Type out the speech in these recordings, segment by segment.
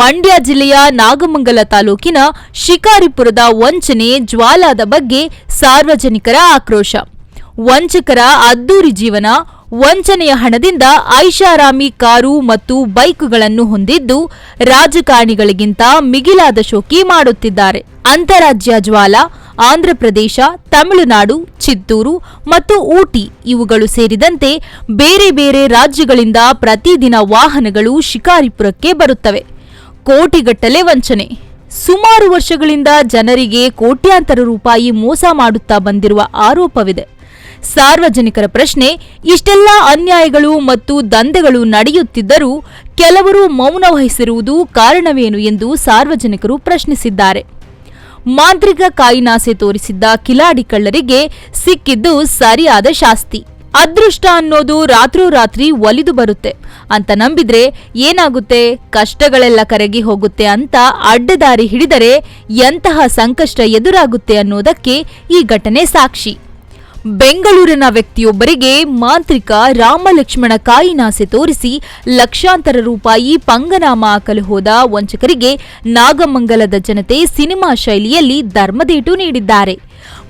ಮಂಡ್ಯ ಜಿಲ್ಲೆಯ ನಾಗಮಂಗಲ ತಾಲೂಕಿನ ಶಿಕಾರಿಪುರದ ವಂಚನೆ ಜ್ವಾಲಾದ ಬಗ್ಗೆ ಸಾರ್ವಜನಿಕರ ಆಕ್ರೋಶ. ವಂಚಕರ ಅದ್ದೂರಿ ಜೀವನ ವಂಚನೆಯ ಹಣದಿಂದ ಐಷಾರಾಮಿ ಕಾರು ಮತ್ತು ಬೈಕ್ಗಳನ್ನು ಹೊಂದಿದ್ದು ರಾಜಕಾರಣಿಗಳಿಗಿಂತ ಮಿಗಿಲಾದ ಶೋಕಿ ಮಾಡುತ್ತಿದ್ದಾರೆ. ಅಂತಾರಾಜ್ಯ ಜ್ವಾಲ, ಆಂಧ್ರಪ್ರದೇಶ, ತಮಿಳುನಾಡು, ಚಿತ್ತೂರು ಮತ್ತು ಊಟಿ ಇವುಗಳು ಸೇರಿದಂತೆ ಬೇರೆ ಬೇರೆ ರಾಜ್ಯಗಳಿಂದ ಪ್ರತಿದಿನ ವಾಹನಗಳು ಶಿಕಾರಿಪುರಕ್ಕೆ ಬರುತ್ತವೆ. ಕೋಟಿಗಟ್ಟಲೆ ವಂಚನೆ. ಸುಮಾರು ವರ್ಷಗಳಿಂದ ಜನರಿಗೆ ಕೋಟ್ಯಾಂತರ ರೂಪಾಯಿ ಮೋಸ ಮಾಡುತ್ತಾ ಬಂದಿರುವ ಆರೋಪವಿದೆ. ಸಾರ್ವಜನಿಕರ ಪ್ರಶ್ನೆ, ಇಷ್ಟೆಲ್ಲ ಅನ್ಯಾಯಗಳು ಮತ್ತು ದಂಧೆಗಳು ನಡೆಯುತ್ತಿದ್ದರೂ ಕೆಲವರು ಮೌನ ವಹಿಸಿರುವುದು ಕಾರಣವೇನು ಎಂದು ಸಾರ್ವಜನಿಕರು ಪ್ರಶ್ನಿಸಿದ್ದಾರೆ. ಮಾಂತ್ರಿಕ ಕಾಯಿನಾಸೆ ತೋರಿಸಿದ್ದ ಕಿಲಾಡಿ ಕಳ್ಳರಿಗೆ ಸಿಕ್ಕಿದ್ದು ಸರಿಯಾದ ಶಾಸ್ತಿ. ಅದೃಷ್ಟ ಅನ್ನೋದು ರಾತ್ರೋರಾತ್ರಿ ಒಲಿದು ಬರುತ್ತೆ. ಅಂತ ನಂಬಿದ್ರೆ ಏನಾಗುತ್ತೆ? ಕಷ್ಟಗಳೆಲ್ಲ ಕರಗಿ ಹೋಗುತ್ತೆ ಅಂತ ಅಡ್ಡದಾರಿ ಹಿಡಿದರೆ ಎಂತಹ ಸಂಕಷ್ಟ ಎದುರಾಗುತ್ತೆ ಅನ್ನೋದಕ್ಕೆ ಈ ಘಟನೆ ಸಾಕ್ಷಿ. ಬೆಂಗಳೂರಿನ ವ್ಯಕ್ತಿಯೊಬ್ಬರಿಗೆ ಮಾಂತ್ರಿಕ ರಾಮಲಕ್ಷ್ಮಣ ಕಾಯಿನಾಸೆ ತೋರಿಸಿ ಲಕ್ಷಾಂತರ ರೂಪಾಯಿ ಪಂಗನಾಮ ಹಾಕಲು ಹೋದ ವಂಚಕರಿಗೆ ನಾಗಮಂಗಲದ ಜನತೆ ಸಿನಿಮಾ ಶೈಲಿಯಲ್ಲಿ ಧರ್ಮದೇಟು ನೀಡಿದ್ದಾರೆ.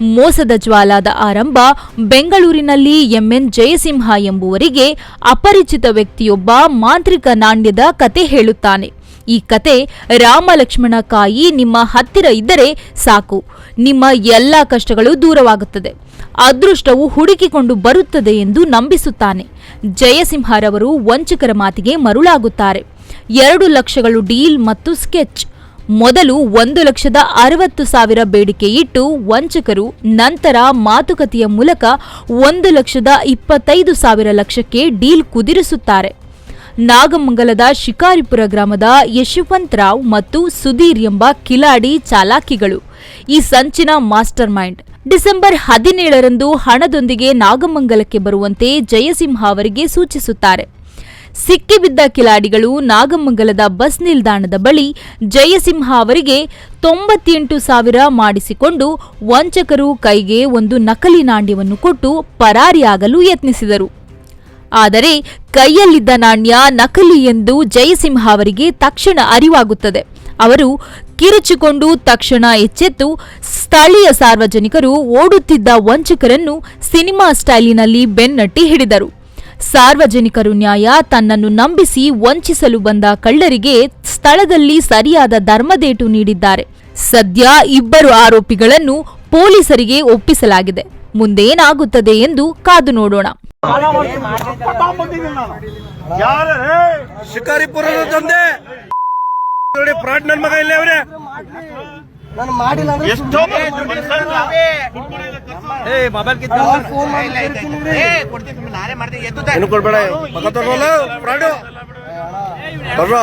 ಮೋಸದ ಜ್ವಾಲಾದ ಆರಂಭ ಬೆಂಗಳೂರಿನಲ್ಲಿ ಎಂಎನ್ ಜಯಸಿಂಹ ಎಂಬುವರಿಗೆ ಅಪರಿಚಿತ ವ್ಯಕ್ತಿಯೊಬ್ಬ ಮಾಂತ್ರಿಕ ನಾಣ್ಯದ ಕತೆ ಹೇಳುತ್ತಾನೆ. ಈ ಕತೆ ರಾಮಲಕ್ಷ್ಮಣ ಕಾಯಿ ನಿಮ್ಮ ಹತ್ತಿರ ಇದ್ದರೆ ಸಾಕು. ನಿಮ್ಮ ಎಲ್ಲ ಕಷ್ಟಗಳು ದೂರವಾಗುತ್ತದೆ. ಅದೃಷ್ಟವು ಹುಡುಕಿಕೊಂಡು ಬರುತ್ತದೆ ಎಂದು ನಂಬಿಸುತ್ತಾನೆ. ಜಯಸಿಂಹರವರು ವಂಚಕರ ಮಾತಿಗೆ ಮರುಳಾಗುತ್ತಾರೆ. ಎರಡು ಲಕ್ಷಗಳು ಡೀಲ್ ಮತ್ತು ಸ್ಕೆಚ್. ಮೊದಲು ಒಂದು ಲಕ್ಷದ ಅರವತ್ತು ಸಾವಿರ ಬೇಡಿಕೆ ಇಟ್ಟು ವಂಚಕರು, ನಂತರ ಮಾತುಕತೆಯ ಮೂಲಕ ಒಂದು ಲಕ್ಷದ ಇಪ್ಪತ್ತೈದು ಸಾವಿರ ಲಕ್ಷಕ್ಕೆ ಡೀಲ್ ಕುದಿರಿಸುತ್ತಾರೆ. ನಾಗಮಂಗಲದ ಶಿಕಾರಿಪುರ ಗ್ರಾಮದ ಯಶವಂತ್ ರಾವ್ ಮತ್ತು ಸುಧೀರ್ ಎಂಬ ಕಿಲಾಡಿ ಚಾಲಾಕಿಗಳು. ಈ ಸಂಚಿನ ಮಾಸ್ಟರ್ ಮೈಂಡ್ ಡಿಸೆಂಬರ್ ಹದಿನೇಳರಂದು ಹಣದೊಂದಿಗೆ ನಾಗಮಂಗಲಕ್ಕೆ ಬರುವಂತೆ ಜಯಸಿಂಹ ಅವರಿಗೆ ಸೂಚಿಸುತ್ತಾರೆ. ಸಿಕ್ಕಿಬಿದ್ದ ಕಿಲಾಡಿಗಳು ನಾಗಮಂಗಲದ ಬಸ್ ನಿಲ್ದಾಣದ ಬಳಿ ಜಯಸಿಂಹ ಅವರಿಗೆ ತೊಂಬತ್ತೆಂಟು ಸಾವಿರ ಮಾಡಿಸಿಕೊಂಡು ವಂಚಕರು ಕೈಗೆ ಒಂದು ನಕಲಿ ನಾಣ್ಯವನ್ನು ಕೊಟ್ಟು ಪರಾರಿಯಾಗಲು ಯತ್ನಿಸಿದರು. ಆದರೆ ಕೈಯಲ್ಲಿದ್ದ ನಾಣ್ಯ ನಕಲಿ ಎಂದು ಜಯಸಿಂಹ ಅವರಿಗೆ ತಕ್ಷಣ ಅರಿವಾಗುತ್ತದೆ. ಅವರು ಕಿರುಚಿಕೊಂಡು ತಕ್ಷಣ ಎಚ್ಚೆತ್ತು ಸ್ಥಳೀಯ ಸಾರ್ವಜನಿಕರು ಓಡುತ್ತಿದ್ದ ವಂಚಕರನ್ನು ಸಿನಿಮಾ ಸ್ಟೈಲಿನಲ್ಲಿ ಬೆನ್ನಟ್ಟಿ ಹಿಡಿದರು. ಸಾರ್ವಜನಿಕರು ನ್ಯಾಯ, ತನ್ನನ್ನು ನಂಬಿಸಿ ವಂಚಿಸಲು ಬಂದ ಕಳ್ಳರಿಗೆ ಸ್ಥಳದಲ್ಲಿ ಸರಿಯಾದ ಧರ್ಮದೇಟು ನೀಡಿದ್ದಾರೆ. ಸದ್ಯ ಇಬ್ಬರು ಆರೋಪಿಗಳನ್ನು ಪೊಲೀಸರಿಗೆ ಒಪ್ಪಿಸಲಾಗಿದೆ. ಮುಂದೇನಾಗುತ್ತದೆ ಎಂದು ಕಾದು ನೋಡೋಣ. ಶಿಕಾರಿಪುರ ನಾನು ಯಾರು? ಶಿಕಾರಿಪುರದ ದಂಧೆ ನೋಡಿ ಫ್ರಾಡ್ ನನ್ನ ಮಗ ಇಲ್ಲೇ ಅವ್ರೆ. ನಾನು ಮಾಡಿಲ್ಲ ಅಂದ್ರೆ ಎಷ್ಟೋ ಏ ಮೊಬೈಲ್ ಫೋನ್ ಮಾಡಿ ಎದ್ದು ಕೊಡ್ಬೇಡ ಮಗ ತಗೋಲ್ಲ ಫ್ರಾಡು. ಬರ್ರೋ?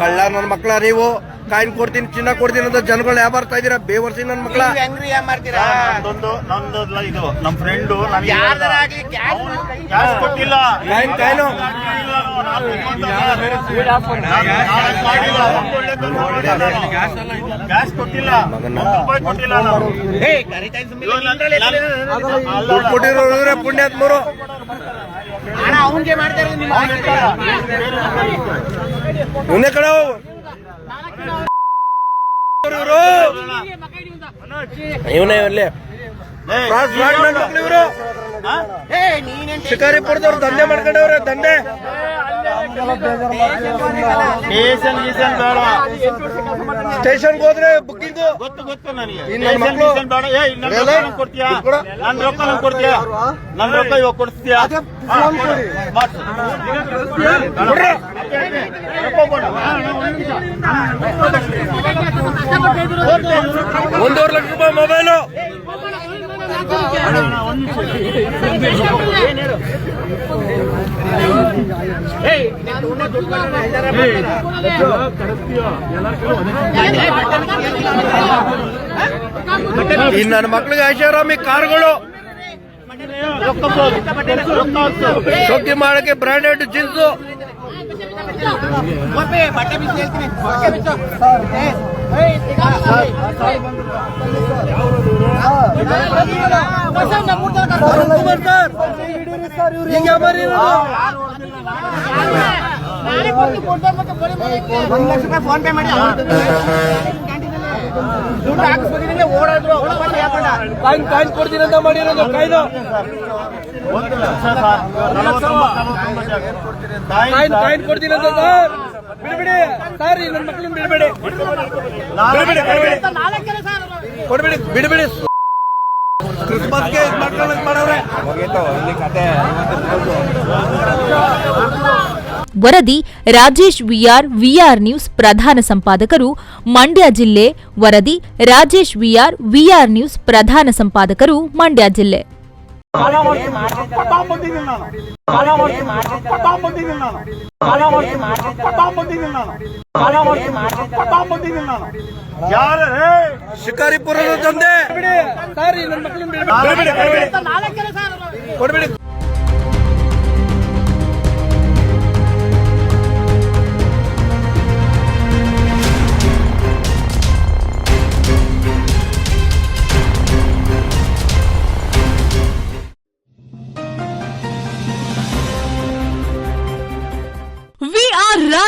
ಕಳ್ಳ ನನ್ನ ಮಕ್ಕಳ ನೀವು ಕಾಯಿನ್ ಕೊಡ್ತೀನಿ ಚಿನ್ನ ಕೊಡ್ತೀನಿ ಅಂತ ಜನಗಳು ಯಾವ ಬರ್ತಾ ಇದೀರಾ? ಬೇವರ್ಸಿ ನನ್ನ ಮಕ್ಕಳ ನಂದೊಂದು ನಂದೊಂದು ಇದು ನಮ್ಮ ಫ್ರೆಂಡು ನನಗೆ ಕ್ಯಾಶ್ ಕೊಟ್ಟಿಲ್ಲ. Coin coin. ಕ್ಯಾಶ್ ಕೊಟ್ಟಿಲ್ಲ. ಒಂದು ರೂಪಾಯಿ ಕೊಟ್ಟಿಲ್ಲ ನಾನು. ದುಡ್ಡು ಕೊಟ್ಟಿರೋ ಪುಣ್ಯಾತ್ಮರು. ಇವನೇ ಕಡೆ ಇವನೇ ಅಲ್ಲಿ ಇವರು ಶಿಕಾರಿಪುರದವ್ರು ದಂಧೆ ಮಾಡ್ಕೊಂಡವ್ರೆ ದಂಧೆ ಸ್ಟೇಷನ್ಗೆ ಹೋದ್ರೆ ಬುಕ್ಕಿಂಗ್ ಗೊತ್ತು ಗೊತ್ತು ನನಗೆ. ಬೇಡ? ಏ ನನ್ನ. ರೊಕ್ಕ ನಂಗ್ ಕೊಡ್ತೀಯಾ? ದುಡ್ಡು ನನ್ನ ರೊಕ್ಕ ನಂಗ್ ಕೊಡ್ತೀಯಾ ನನ್ನ ರೊಕ್ಕ ಇವಾಗ ಕೊಡ್ತೀಯಾ. ಒಂದೂವರೆ ಲಕ್ಷ ರೂಪಾಯಿ ಮೊಬೈಲು. ಇನ್ನು ನನ್ನ ಮಕ್ಳಿಗೆ ಐಷಾರಾಮಿ ಕಾರ್ಗಳು. ಶೋಕಿ ಮಾಡಕ್ಕೆ ಬ್ರಾಂಡೆಡ್ ಜೀನ್ಸು ಮರಿ ಒಂದ್ ಲಕ್ಷ ರೂಪಾಯಿ ಫೋನ್ ಪೇ ಮಾಡಿ ದುಡ್ಡು ಓಡೋದ್ರು ಮಾಡಿರೋದು ಕಾಯ್ದು ಒಂದು ಲಕ್ಷ ಸರ್. ಬಿಡಬೇಡಿ ಸರ್ ನನ್ನ ಮಕ್ಕಳನ್ನ ಬಿಡಬೇಡಿ. ಬಿಡಬೇಡಿ ಬಿಡಬೇಡಿ. ಕ್ರಿಸ್ಮಸ್ಗೆ ಇದು ಮಾಡ್ಕೊಳಕ್ ಮಾಡವ್ರೆ ವರದಿ ರಾಜೇಶ್ ವಿಆರ್ ವಿಆರ್ ನ್ಯೂಸ್ ಪ್ರಧಾನ ಸಂಪಾದಕರು ಮಂಡ್ಯ ಜಿಲ್ಲೆ. ವರದಿ ರಾಜೇಶ್ ವಿಆರ್ ವಿಆರ್ ನ್ಯೂಸ್ ಪ್ರಧಾನ ಸಂಪಾದಕರು ಮಂಡ್ಯ ಜಿಲ್ಲೆ. ತಗೊಂಬಂದಿದ್ದೀನಿ ನಾನು ಸಾಲ ಮಾಡ್ತೀನಿ. ತಗೊಂಬಂದಿದ್ದೀನಿ ನಾನು ನಾನು ನಾನು ಯಾರು? ಶಿಕಾರಿಪುರದ ತಂದೆ ಕೊಡ್ಬೇಡಿ